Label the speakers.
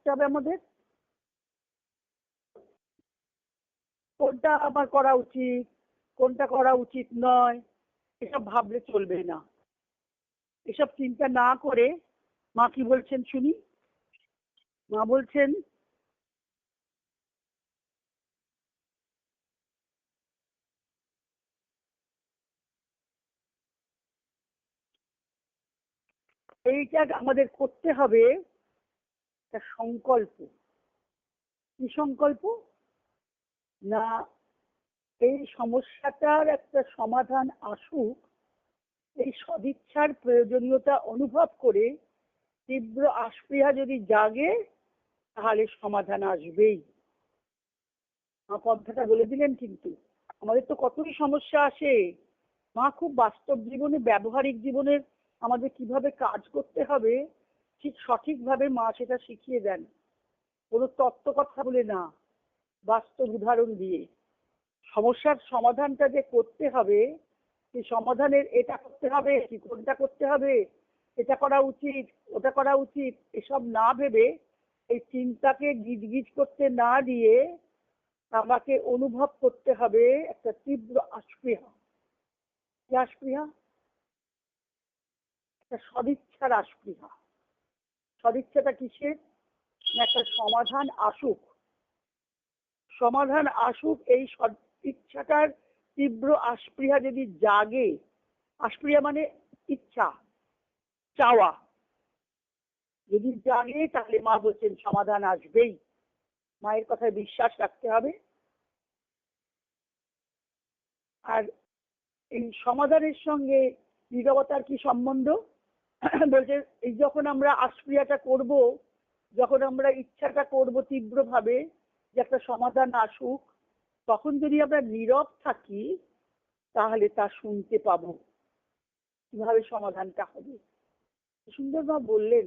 Speaker 1: করতে হবে আমাদের। কোনটা আমার করা উচিত, কোনটা করা উচিত নয়, এসব ভাবলে চলবে না। এসব চিন্তা না করে মা কি বলছেন শুনি? মা বলছেন, এইটা আমাদের করতে হবে। একটা সংকল্প। কি সংকল্প? না, এই সমস্যাটার একটা সমাধান আসুক, এই সদিচ্ছার প্রয়োজনীয়তা অনুভব করে তীব্র আস্পৃহা যদি জাগে, তাহলে সমাধান আসবেই। মা পন্থাটা বলে দিলেন কিন্তু, আমাদের তো কতই সমস্যা আসে। মা খুব বাস্তব জীবনে, ব্যবহারিক জীবনের আমাদের কীভাবে কাজ করতে হবে ঠিক সঠিকভাবে মা সেটা শিখিয়ে দেন। কোনো তত্ত্ব কথা বলে না, বাস্তব উদাহরণ দিয়ে। সমস্যার সমাধানটা যে করতে হবে, সেই সমাধানের এটা করতে হবে, কি কোনটা করতে হবে, এটা করা উচিত, ওটা করা উচিত, এসব না ভেবে এই চিন্তাকে গিজগিজ করতে না দিয়ে আমাকে অনুভব করতে হবে একটা তীব্র আস্পৃহা কি আস্পৃহা একটা সদিচ্ছার আস্পৃহা সদিচ্ছাটা কিসের? একটা সমাধান আসুক। সমাধান আসুক এই ইচ্ছাটার তীব্র আস্পৃহা যদি জাগে আস্পৃহা মানে ইচ্ছা, চাওয়া। যদি জাগে, তাহলে মা বলছেন সমাধান আসবেই। মায়ের কথায় বিশ্বাস রাখতে হবে। আর এই সমাধানের সঙ্গে নীরবতার কি সম্বন্ধ? বলছে যখন আমরা আশ্রিয়াটা করব, যখন আমরা ইচ্ছাটা করব তীব্রভাবে যে একটা সমাধান আসুক, তখন যদি আমরা নীরব থাকি, তাহলে তা শুনতে পাবো। কীভাবে সমাধানটা হবে? সুন্দরভাবে বললেন